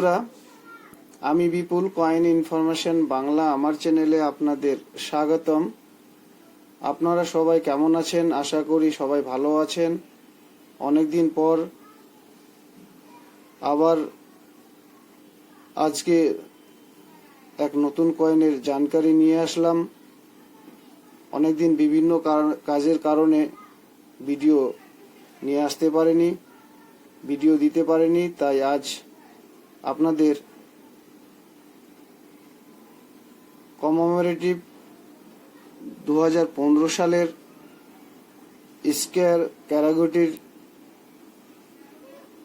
বন্ধুরা, আমি বিপুল coin information Bangla আমার চ্যানেলে আপনাদের স্বাগতম। আপনারা সবাই কেমন আছেন? আশা করি সবাই ভালো আছেন। অনেকদিন পর আবার আজকে এক নতুন কয়েনের জানকারি নিয়ে আসলাম। অনেকদিন বিভিন্ন কাজের কারণে ভিডিও নিয়ে আসতে পারেনি, ভিডিও দিতে পারেনি, তাই আজ আপনাদের কমমেরেটিভ দু সালের স্কেয়ার ক্যারাগোটির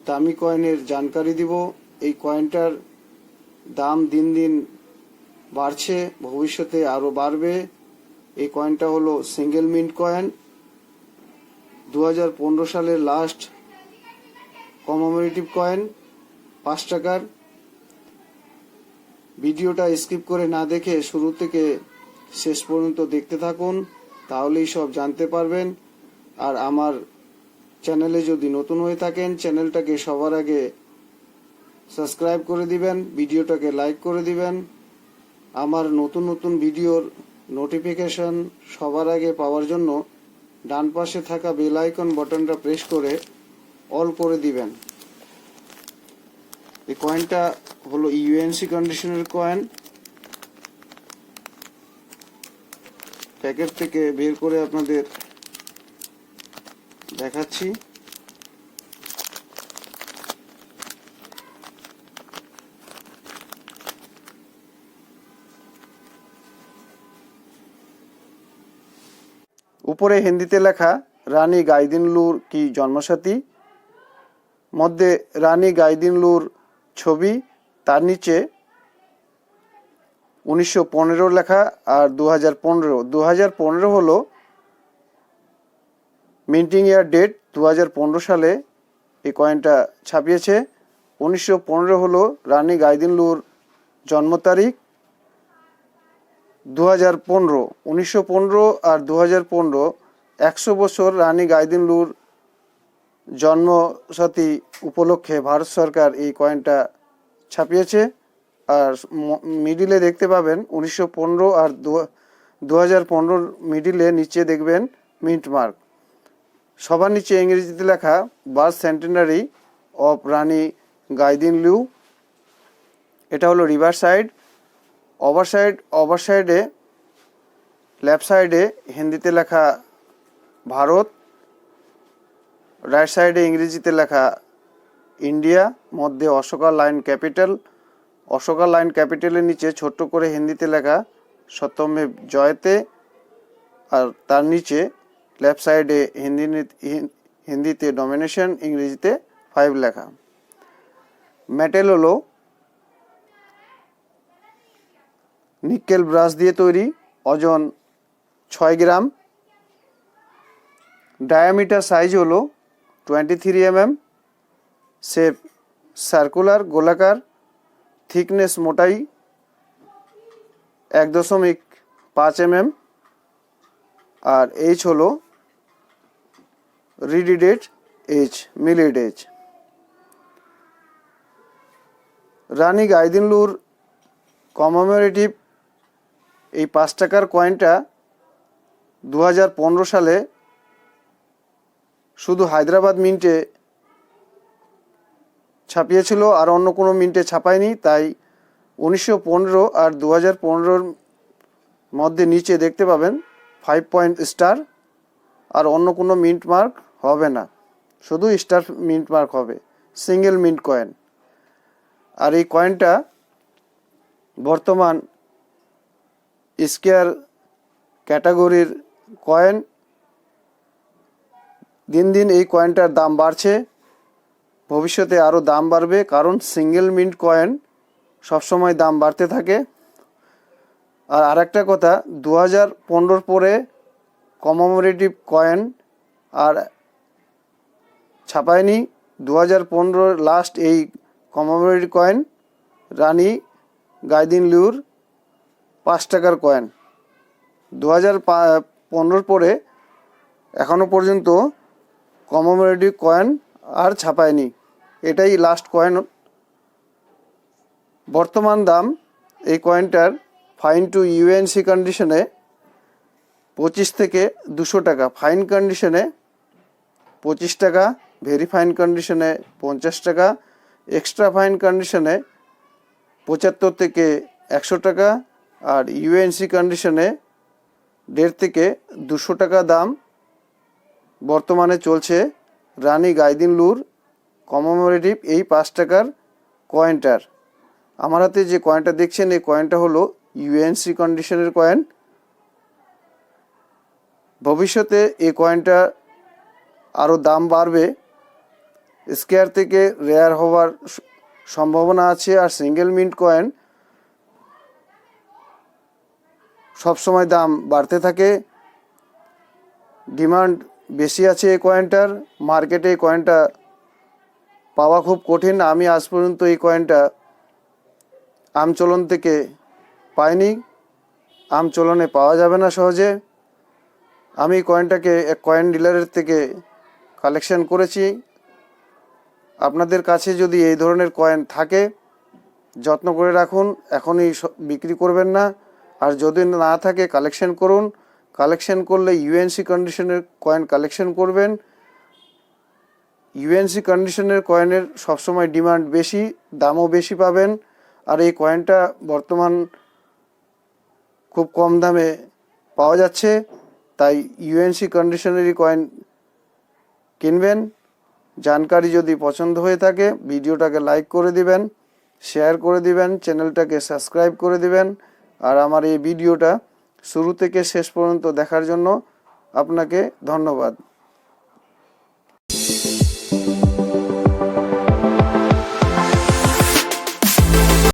দামি কয়েনের জানকারি দিব। এই কয়েনটার দাম দিন দিন বাড়ছে, ভবিষ্যতে আরও বাড়বে। এই কয়েনটা হলো সিঙ্গেল মিন্ট কয়েন দু হাজার পনেরো সালের লাস্ট কমমেরেটিভ কয়েন পাঁচ টাকার ভিডিওটা স্কিপ করে না দেখে শুরু থেকে শেষ পর্যন্ত দেখতে থাকুন, তাহলেই সব জানতে পারবেন। আর আমার চ্যানেলে যদি নতুন হয়ে থাকেন, চ্যানেলটাকে সবার আগে সাবস্ক্রাইব করে দিবেন, ভিডিওটাকে লাইক করে দিবেন। আমার নতুন নতুন ভিডিওর নোটিফিকেশন সবার আগে পাওয়ার জন্য ডান পাশে থাকা বেল আইকন বাটনটা প্রেস করে অল করে দিবেন। এই কয়েনটা হলো ইউএনসি কন্ডিশনের কয়েন প্যাকেট থেকে বের করে আপনাদের দেখাচ্ছি। উপরে হিন্দিতে লেখা, রানী গাইদিনলুর কি জন্মসাথী? মধ্যে রানী গাইদিনলুর ছবি, তার নিচে উনিশশো পনেরো লেখা আর দু হাজার পনেরো। দু হাজার পনেরো হলো মিন্টিং ইয়ার ডেট। দু হাজার পনেরো সালে এই কয়েনটা ছাপিয়েছে। উনিশশো পনেরো হলো রানী গাইদিনলুর জন্ম তারিখ। দু হাজার পনেরো, উনিশশো পনেরো আর দু হাজার পনেরো, একশো বছর রানী গাইদিনলুর জন্মসাথী উপলক্ষে ভারত সরকার এই কয়েনটা ছাপিয়েছে। আর মিডিলে দেখতে পাবেন, উনিশশো পনেরো আর দু হাজার মিডিলে নিচে দেখবেন মিন্ট মার্ক সবার নিচে ইংরেজিতে লেখা birth centenary of Rani Gaidinliu এটা হলো river side over side over সাইডে লেফট সাইডে হিন্দিতে লেখা, ভারত রাইট সাইডে ইংরেজিতে লেখা, ইন্ডিয়া, মধ্যে Ashoka lion capital. Ashoka lion ক্যাপিটালের নিচে ছোট্ট করে হিন্দিতে লেখা সত্যমে জয়তে। আর তার নিচে লেফট সাইডে হিন্দি হিন্দিতে ডমিনেশন, ইংরেজিতে ফাইভ লেখা। মেটেল হলো নিকেল ব্রাশ দিয়ে তৈরি ওজন ছয় গ্রাম। ডায়ামিটার সাইজ হলো twenty three MM shape circular গোলাকার থিকনেস মোটাই এক দশমিক পাঁচ এমএম আর এইচ হলো reeded edge milled edge Rani গাইদিনলুর commemorative এই পাঁচ টাকার কয়েনটা দু হাজার পনেরো সালে শুধু হায়দ্রাবাদ মিন্টে ছাপিয়েছিল আর অন্য কোনো মিন্টে ছাপায়নি। তাই উনিশশো পনেরো আর দু হাজার পনেরোর মধ্যে নিচে দেখতে পাবেন ফাইভ পয়েন্ট স্টার আর অন্য কোনো মিন্ট মার্ক হবে না। শুধু স্টার মিন্ট মার্ক হবে সিঙ্গেল মিন্ট কয়েন আর এই কয়েনটা বর্তমান স্কেয়ার ক্যাটাগরির কয়েন দিন দিন এই কয়েনটার দাম বাড়ছে। ভবিষ্যতে আরও দাম বাড়বে কারণ সিঙ্গেল মিন্ট কয়েন সবসময় দাম বাড়তে থাকে। আর আরেকটা কথা দু হাজার পনেরোর পরে কমোমোরেটিভ কয়েন আর ছাপায়নি। দু হাজার পনেরোর লাস্ট এই কমোমোরেটিভ কয়েন রানী গাইদিন লিউর পাঁচ টাকার কয়েন দু হাজার পনেরোর পরে এখনও পর্যন্ত কমোমোরেটিভ কয়েন আর ছাপায়নি। এটাই লাস্ট কয়েন বর্তমান দাম, এই কয়েনটার ফাইন টু ইউএনসি কন্ডিশনে পঁচিশ থেকে দুশো টাকা। ফাইন কন্ডিশনে পঁচিশ টাকা ভেরি ফাইন কন্ডিশনে পঞ্চাশ টাকা। এক্সট্রা ফাইন কন্ডিশনে পঁচাত্তর থেকে একশো টাকা। আর ইউএনসি কন্ডিশনে দেড় থেকে দুশো টাকা দাম। বর্তমানে চলছে রানী গাইদিন লুর কমোমোরেটিভ এই পাঁচ টাকার কয়েনটার আমার হাতে যে কয়েনটা দেখছেন, এই কয়েনটা হলো ইউএনসি কন্ডিশনের কয়েন ভবিষ্যতে এই কয়েনটা আরও দাম বাড়বে। স্কেয়ার থেকে রেয়ার হওয়ার সম্ভাবনা আছে আর সিঙ্গেল মিন্ট কয়েন সবসময় দাম বাড়তে থাকে। ডিমান্ড বেশি আছে এই কয়েনটার মার্কেটে এই কয়েনটা পাওয়া খুব কঠিন। আমি আজ পর্যন্ত এই কয়েনটা আমচলন থেকে পাইনি। আমচলনে পাওয়া যাবে না সহজে। আমি কয়েনটাকে এক কয়েন ডিলারের থেকে কালেকশন করেছি। আপনাদের কাছে যদি এই ধরনের কয়েন থাকে, যত্ন করে রাখুন। এখনই বিক্রি করবেন না। আর যদি না থাকে কালেকশন করুন। কালেকশন করলে ইউএনসি কন্ডিশনের কয়েন কালেকশন করবেন। ইউএনসি কন্ডিশনের কয়েনের সবসময় ডিমান্ড বেশি, দামও বেশি পাবেন। আর এই কয়েনটা বর্তমান খুব কম দামে পাওয়া যাচ্ছে, তাই ইউএনসি কন্ডিশনেরই কয়েন কিনবেন। জানকারি যদি পছন্দ হয়ে থাকে, ভিডিওটাকে লাইক করে দিবেন শেয়ার করে দিবেন চ্যানেলটাকে সাবস্ক্রাইব করে দিবেন। আর আমার এই ভিডিওটা শুরু থেকে শেষ পর্যন্ত দেখার জন্য আপনাকে ধন্যবাদ।